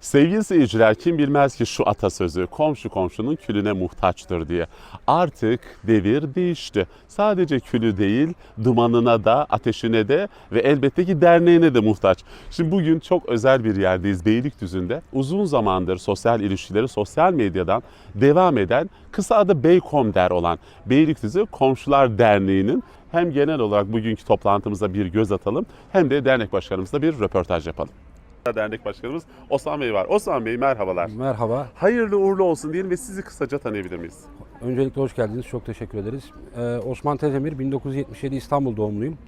Sevgili seyirciler kim bilmez ki şu atasözü komşu komşunun külüne muhtaçtır diye. Artık devir değişti. Sadece külü değil dumanına da ateşine de ve elbette ki derneğine de muhtaç. Şimdi bugün çok özel bir yerdeyiz Beylikdüzü'nde. Uzun zamandır sosyal ilişkileri sosyal medyadan devam eden kısa adı Beykomder olan Beylikdüzü Komşular Derneği'nin hem genel olarak bugünkü toplantımıza bir göz atalım hem de dernek başkanımızla bir röportaj yapalım. Dernek Başkanımız Osman Bey var. Osman Bey merhabalar. Merhaba. Hayırlı uğurlu olsun diyelim ve sizi kısaca tanıyabilir miyiz? Öncelikle hoş geldiniz. Çok teşekkür ederiz. Ee, Osman Tezemir, 1977 İstanbul doğumluyum.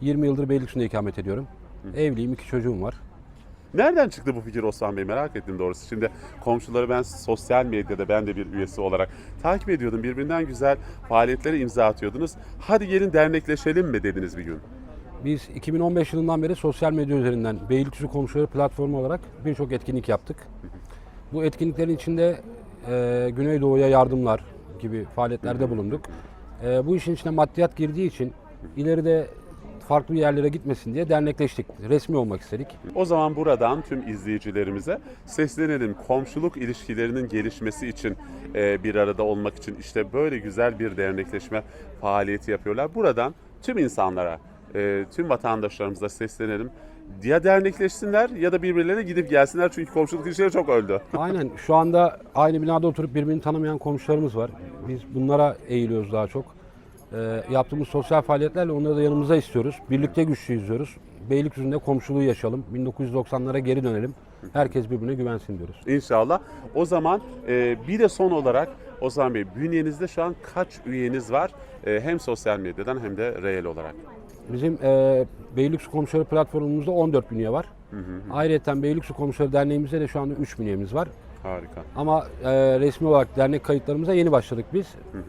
20 yıldır Beylikdüzü'nde ikamet ediyorum. Evliyim, iki çocuğum var. Nereden çıktı bu fikir Osman Bey merak ettim doğrusu. Şimdi komşuları ben sosyal medyada ben de bir üyesi olarak takip ediyordum. Birbirinden güzel faaliyetlere imza atıyordunuz. Hadi gelin dernekleşelim mi dediniz bir gün? Biz 2015 yılından beri sosyal medya üzerinden Beylikdüzü Komşuları platformu olarak birçok etkinlik yaptık. Bu etkinliklerin içinde e, Güneydoğu'ya yardımlar gibi faaliyetlerde bulunduk. E, bu işin içine maddiyat girdiği için ileride farklı yerlere gitmesin diye dernekleştik. Resmi olmak istedik. O zaman buradan tüm izleyicilerimize seslenelim. Komşuluk ilişkilerinin gelişmesi için e, bir arada olmak için işte böyle güzel bir dernekleşme faaliyeti yapıyorlar. Buradan tüm insanlara, e, tüm vatandaşlarımıza seslenelim. Ya dernekleşsinler ya da birbirlerine gidip gelsinler çünkü komşuluk ilişkileri çok öldü. Aynen. Şu anda aynı binada oturup birbirini tanımayan komşularımız var. Biz bunlara eğiliyoruz daha çok. Ee, yaptığımız sosyal faaliyetlerle onları da yanımıza istiyoruz. Birlikte güçlüyüz diyoruz. Beylikdüzü'nde komşuluğu yaşayalım. 1990'lara geri dönelim. Herkes birbirine güvensin diyoruz. İnşallah. O zaman e, bir de son olarak Ozan Bey bünyenizde şu an kaç üyeniz var? E, hem sosyal medyadan hem de reel olarak. Bizim e, Beylikdüzü Komşuları platformumuzda 14 bünye var. Ayrıca Beylikdüzü Komşuları Derneğimizde de şu anda 3 bünyemiz var. Harika. Ama e, resmi olarak dernek kayıtlarımıza yeni başladık biz.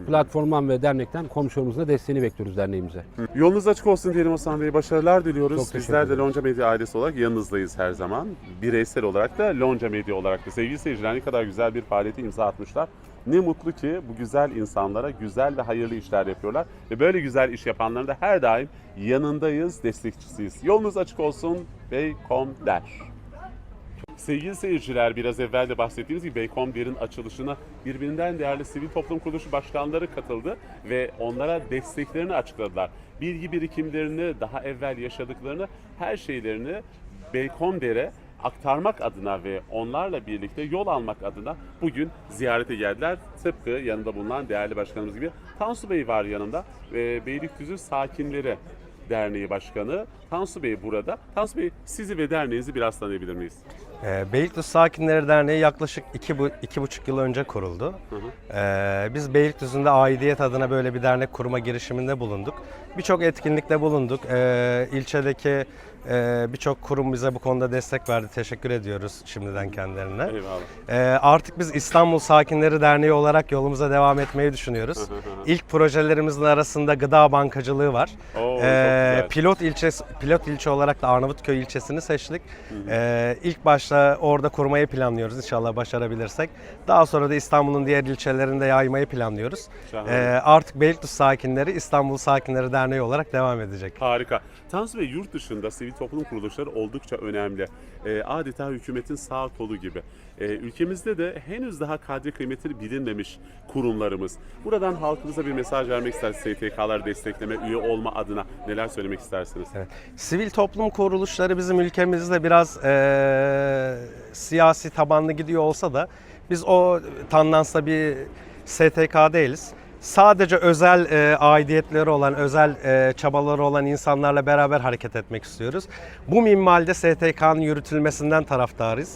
Platformdan ve dernekten da desteğini bekliyoruz derneğimize. Yolunuz açık olsun diyelim Osman Bey. Başarılar diliyoruz. Çok Bizler de. Lonca Medya ailesi olarak yanınızdayız her zaman. Bireysel olarak da Lonca Medya olarak da. Sevgili seyirciler ne kadar güzel bir faaliyete imza atmışlar. Ne mutlu ki bu güzel insanlara güzel ve hayırlı işler yapıyorlar. Ve böyle güzel iş yapanların da her daim yanındayız, destekçisiyiz. Yolunuz açık olsun Beykom der. Sevgili seyirciler biraz evvel de bahsettiğimiz gibi Beykomder'in açılışına birbirinden değerli sivil toplum kuruluşu başkanları katıldı ve onlara desteklerini açıkladılar. Bilgi birikimlerini, daha evvel yaşadıklarını, her şeylerini Beykomder'e aktarmak adına ve onlarla birlikte yol almak adına bugün ziyarete geldiler. Tıpkı yanında bulunan değerli başkanımız gibi Tansu Bey var yanında ve Beylikdüzü Sakinleri Derneği Başkanı Tansu Bey burada. Tansu Bey sizi ve derneğinizi biraz tanıyabilir miyiz? Ee, Beylikdüzü Sakinleri Derneği yaklaşık iki, bu, iki buçuk yıl önce kuruldu. Ee, biz Beylikdüzü'nde aidiyet adına böyle bir dernek kurma girişiminde bulunduk. Birçok etkinlikte bulunduk. Ee, ilçedeki e, birçok kurum bize bu konuda destek verdi. Teşekkür ediyoruz şimdiden kendilerine. Eyvallah. Ee, artık biz İstanbul Sakinleri Derneği olarak yolumuza devam etmeyi düşünüyoruz. İlk projelerimizin arasında gıda bankacılığı var. Oo, çok Ee, güzel. pilot ilçe pilot ilçe olarak da Arnavutköy ilçesini seçtik. Ee, ilk başta orada kurmayı planlıyoruz inşallah başarabilirsek. Daha sonra da İstanbul'un diğer ilçelerinde yaymayı planlıyoruz. Şahane. Ee, artık Beylikdüzü sakinleri İstanbul Sakinleri Derneği olarak devam edecek. Harika. Tansu Bey yurt dışında sivil toplum kuruluşları oldukça önemli. Ee, adeta hükümetin sağ kolu gibi. Ee, ülkemizde de henüz daha kadri kıymeti bilinmemiş kurumlarımız. Buradan halkımıza bir mesaj vermek isterseniz STK'lar destekleme, üye olma adına neler söylemek istersiniz? Evet. Sivil toplum kuruluşları bizim ülkemizde biraz eee, siyasi tabanlı gidiyor olsa da biz o tandansla bir STK değiliz. Sadece özel eee, aidiyetleri olan, özel eee, çabaları olan insanlarla beraber hareket etmek istiyoruz. Bu minvalde STK'nın yürütülmesinden taraftarız.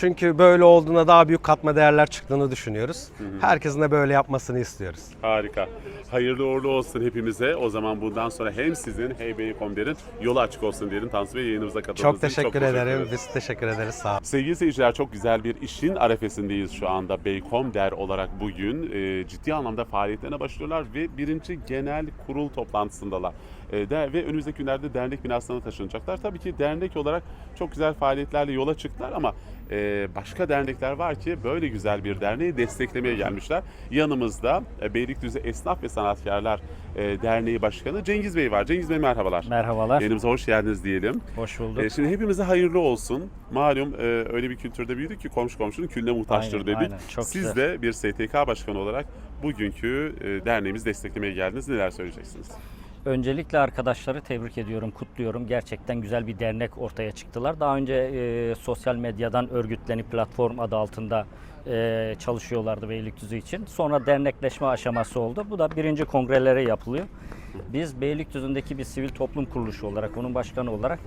Çünkü böyle olduğuna daha büyük katma değerler çıktığını düşünüyoruz. Herkesin de böyle yapmasını istiyoruz. Harika. Hayırlı uğurlu olsun hepimize. O zaman bundan sonra hem sizin hem Beykomder'in yolu açık olsun diyelim. Tansu Bey yayınımıza katıldığınız Çok için teşekkür ederiz. ederim. Biz teşekkür ederiz. Sağ olun. Sevgili seyirciler çok güzel bir işin arefesindeyiz şu anda. Beykom Der olarak bugün e, ciddi anlamda faaliyetler faaliyetlerine başlıyorlar ve birinci genel kurul toplantısındalar. E, de, ve önümüzdeki günlerde dernek binasına taşınacaklar. Tabii ki dernek olarak çok güzel faaliyetlerle yola çıktılar ama e, başka dernekler var ki böyle güzel bir derneği desteklemeye gelmişler. Yanımızda e, Beylikdüzü Esnaf ve Sanatkarlar Derneği Başkanı Cengiz Bey var. Cengiz Bey merhabalar. Merhabalar. Yayınımıza hoş geldiniz diyelim. Hoş bulduk. Şimdi hepimize hayırlı olsun. Malum öyle bir kültürde büyüdük ki komşu komşunun külüne muhtaçtır Aynen, dedik. aynen. Çok Siz güzel. de bir STK başkanı olarak bugünkü derneğimizi desteklemeye geldiniz. Neler söyleyeceksiniz? Öncelikle arkadaşları tebrik ediyorum, kutluyorum. Gerçekten güzel bir dernek ortaya çıktılar. Daha önce e, sosyal medyadan örgütlenip platform adı altında e, çalışıyorlardı Beylikdüzü için. Sonra dernekleşme aşaması oldu. Bu da birinci kongrelere yapılıyor. Biz Beylikdüzü'ndeki bir sivil toplum kuruluşu olarak, onun başkanı olarak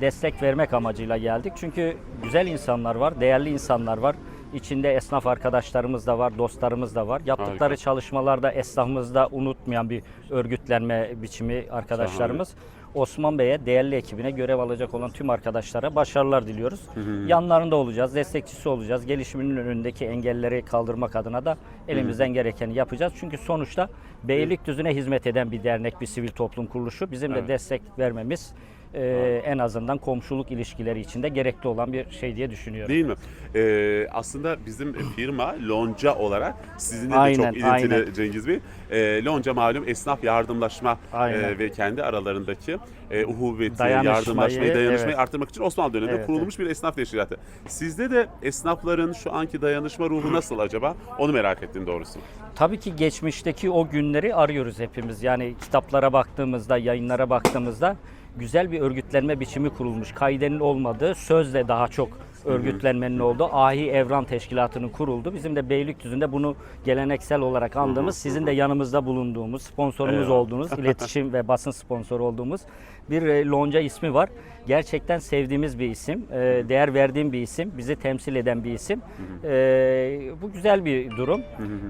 destek vermek amacıyla geldik. Çünkü güzel insanlar var, değerli insanlar var. İçinde esnaf arkadaşlarımız da var, dostlarımız da var. Yaptıkları Harika. çalışmalarda esnafımızda unutmayan bir örgütlenme biçimi arkadaşlarımız. Osman Bey'e, değerli ekibine görev alacak olan tüm arkadaşlara başarılar diliyoruz. Yanlarında olacağız, destekçisi olacağız. Gelişiminin önündeki engelleri kaldırmak adına da elimizden gerekeni yapacağız. Çünkü sonuçta Beylikdüzü'ne hizmet eden bir dernek, bir sivil toplum kuruluşu. Bizim de Evet. destek vermemiz e, en azından komşuluk ilişkileri içinde gerekli olan bir şey diye düşünüyorum. Değil mi? E, aslında bizim firma Lonca olarak sizinle de Aynen, çok ilintili aynen. Cengiz Bey. E, Lonca malum esnaf yardımlaşma e, ve kendi aralarındaki e, uhuvveti, Dayanışmayı, yardımlaşmayı, dayanışmayı evet. arttırmak için Osmanlı döneminde Evet, kurulmuş bir esnaf teşkilatı. Sizde de esnafların şu anki dayanışma ruhu nasıl acaba? Onu merak ettim doğrusu. Tabii ki geçmişteki o günleri arıyoruz hepimiz. Yani kitaplara baktığımızda, yayınlara baktığımızda güzel bir örgütlenme biçimi kurulmuş. Kaidenin olmadığı, sözle daha çok örgütlenmenin olduğu Ahi Evran Teşkilatı'nın kuruldu. Bizim de Beylikdüzü'nde bunu geleneksel olarak andığımız, sizin de yanımızda bulunduğumuz, sponsorumuz Eyvallah. olduğunuz, iletişim ve basın sponsoru olduğumuz bir e, lonca ismi var. Gerçekten sevdiğimiz bir isim, e, değer verdiğim bir isim, bizi temsil eden bir isim. E, bu güzel bir durum.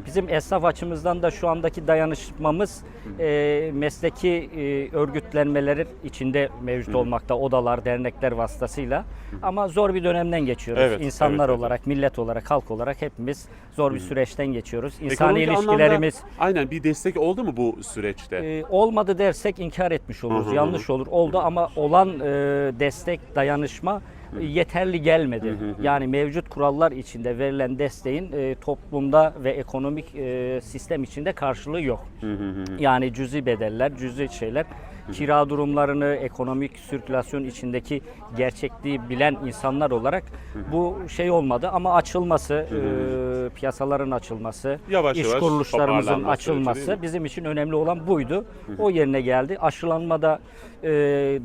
Bizim esnaf açımızdan da şu andaki dayanışmamız e, mesleki e, örgütlenmelerin içinde mevcut olmakta, odalar, dernekler vasıtasıyla. Ama zor bir dönemden geçiyoruz. Evet, İnsanlar evet, evet. olarak, millet olarak, halk olarak hepimiz zor bir süreçten geçiyoruz. İnsani Ekonomik anlamda- ilişkilerimiz aynen bir destek oldu mu bu süreçte? ee, olmadı dersek inkar etmiş oluruz. Hı hı Yanlış olur. Oldu ama olan e, destek, dayanışma e, yeterli gelmedi. Yani mevcut kurallar içinde verilen desteğin e, toplumda ve ekonomik e, sistem içinde karşılığı yok. Yani cüzi bedeller, cüzi şeyler kira durumlarını, ekonomik sirkülasyon içindeki gerçekliği bilen insanlar olarak bu şey olmadı ama açılması, e, piyasaların açılması, Yavaş iş yavaş kuruluşlarımızın toparlanma süreci değil açılması mi? bizim için önemli olan buydu. O yerine geldi. Aşılanmada e,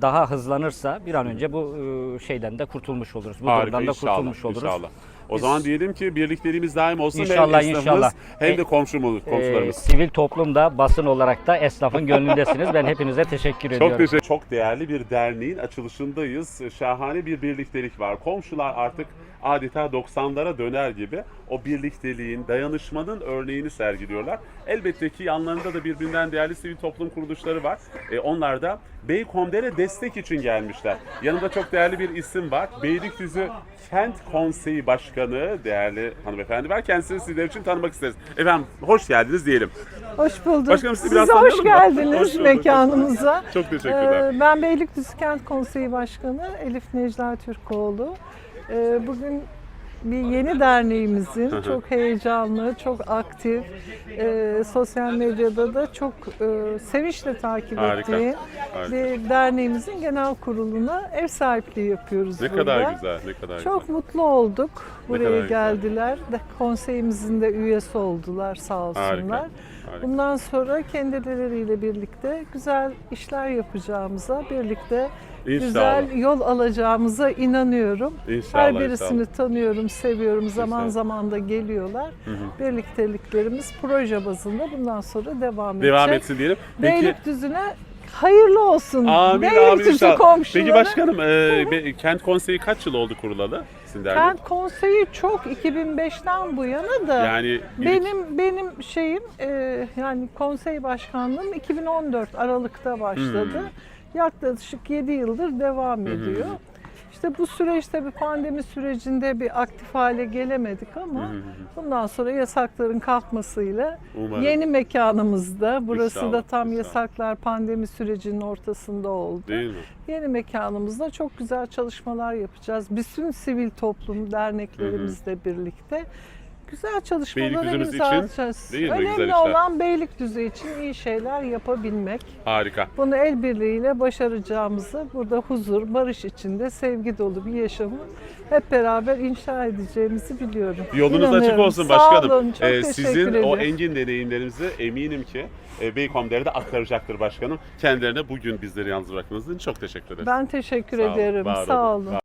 daha hızlanırsa bir an önce bu e, şeyden de kurtulmuş oluruz. Bu Harika durumdan da inşallah. kurtulmuş oluruz. inşallah. O Biz- zaman diyelim ki birliklerimiz daim olsun İnşallah, hem esnafımız inşallah. hem de E, komşumuz, E, komşularımız. sivil toplumda basın olarak da esnafın gönlündesiniz. Ben hepinize teşekkür ediyorum. Çok teşekkür Çok değerli bir derneğin açılışındayız. Şahane bir birliktelik var. Komşular artık adeta 90'lara döner gibi o birlikteliğin, dayanışmanın örneğini sergiliyorlar. Elbette ki yanlarında da birbirinden değerli sivil toplum kuruluşları var. E, onlar da Beykomder'e destek için gelmişler. Yanımda çok değerli bir isim var. Beylikdüzü Kent Konseyi Başkanı değerli hanımefendi var. Kendisini sizler için tanımak isteriz. Efendim hoş geldiniz diyelim. Hoş bulduk. Başkanım sizi Siz biraz hoş tanıyalım mı? geldiniz Hoş bulduk. mekanımıza. Çok teşekkürler. Ee, ben Beylikdüzü Kent Konseyi Başkanı Elif Necla Türkoğlu. Ee, bugün bir yeni derneğimizin çok heyecanlı, çok aktif, e, sosyal medyada da çok e, sevinçle takip Harika, ettiği harika. bir derneğimizin genel kuruluna ev sahipliği yapıyoruz Ne burada. kadar güzel, ne kadar Çok güzel. mutlu olduk. Ne Buraya kadar güzel. geldiler. De, konseyimizin de üyesi oldular sağ olsunlar. Harika. Harika. Bundan sonra kendileriyle birlikte güzel işler yapacağımıza, birlikte İnşallah. güzel yol alacağımıza inanıyorum. İnşallah, Her birisini inşallah. tanıyorum, seviyorum. Zaman İnşallah. zaman da geliyorlar. Birlikteliklerimiz proje bazında bundan sonra devam edecek. Devam etsin diyelim. Peki, Beylikdüzü'ne hayırlı olsun. amin amin Beylikdüzü inşallah. komşuları. Peki başkanım, e, kent konseyi kaç yıl oldu kurulalı sizin dernek? Kent konseyi çok 2005'ten bu yana da Yani benim benim şeyim e, yani konsey başkanlığım 2014 Aralık'ta başladı. Hmm. Yaklaşık 7 yıldır devam ediyor. İşte bu süreçte bir pandemi sürecinde bir aktif hale gelemedik ama bundan sonra yasakların kalkmasıyla Umarım. yeni mekanımızda, burası da İnşallah, tam inşallah. yasaklar pandemi sürecinin ortasında oldu. Değil mi? Yeni mekanımızda çok güzel çalışmalar yapacağız. Bütün sivil toplum derneklerimizle birlikte güzel çalışmalara Beylikdüzümüz imza için atacağız. değil mi? Güzel Önemli işler. olan Beylikdüzü için iyi şeyler yapabilmek. Harika. Bunu el birliğiyle başaracağımızı, burada huzur, barış içinde sevgi dolu bir yaşamı hep beraber inşa edeceğimizi biliyorum. Yolunuz açık İnanıyorum. olsun Sağ başkanım. olun, çok Ee, teşekkür sizin o ederim. engin deneyimlerinizi eminim ki e, Beykomder'e de aktaracaktır başkanım. Kendilerine bugün bizleri yalnız bıraktığınız için çok teşekkür ederiz. Ben teşekkür Sağ olun, ederim. var Sağ olun, olun.